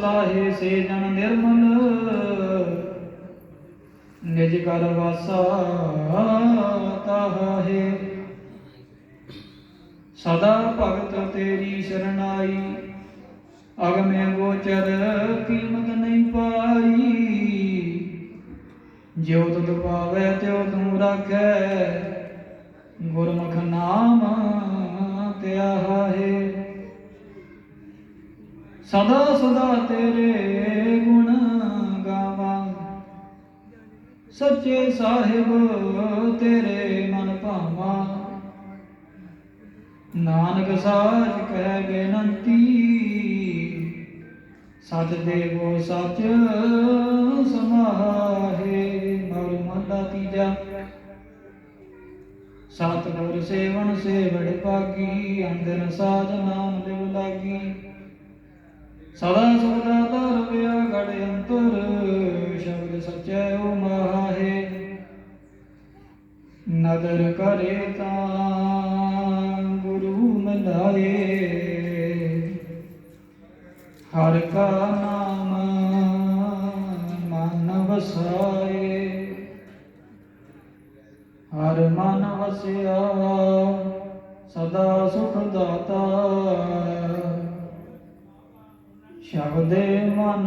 ਲਾਹੇ ਸੇ ਜਨ ਨਿਰਮਲ। ਨਿਜ ਕਰ ਵਾਸਾ ਤਾਹੇ ਸਦਾ ਭਗਤ ਤੇਰੀ ਸ਼ਰਨਾਈ ਅਗਮੇ ਗੋਚਰ ਕੀਮਤ ਨਹੀਂ ਪਾਈ। ਜਿਉ ਤੁਧ ਪਾਵੈ, ਤਿਉ ਤੂੰ ਰਾਖੈ। ਗੁਰਮੁਖ ਨਾਮ ਧਿਆਹੇ ਸਦਾ ਸਦਾ ਤੇਰੇ ਗੁਣ ਗਾਵਾਂ। ਸੱਚੇ ਸਾਹਿਬ ਤੇਰੇ ਮਨ ਭਾਵਾਂ। ਨਾਨਕ ਸਾਚ ਕਹਿ ਬੇਨੰਤੀ, ਸਚ ਦੇਵੋ ਸਚ ਸਮਾਹੇ ਮਰ ਮਹਲਾ ਤੀਜਾ। ਸਤਿਗੁਰ ਸੇਵਨ ਸੇਵੜ ਪਾਗੀ ਅੰਦਨ ਸਾਜ ਨਾਮ ਲਿਵ ਲਾਗੀ। ਸਦਾ ਸਦਾ ਧਰਵਿਆ ਗੜ ਅੰਤਰ, ਸ਼ਬਦ ਸਚੈ ਓ ਮਾਹੇ। ਨਦਰ ਕਰੇ ਤਾਂ ਗੁਰੂ ਮਿਲਾਏ। ਹਰ ਕਾ ਨਾਮ ਮਨ ਵਸਾਏ। ਹਰ ਮਨ ਵਸਿਆ, ਸਦਾ ਸੁਖ ਦਾਤਾ ਸ਼ਬਦ ਮਨ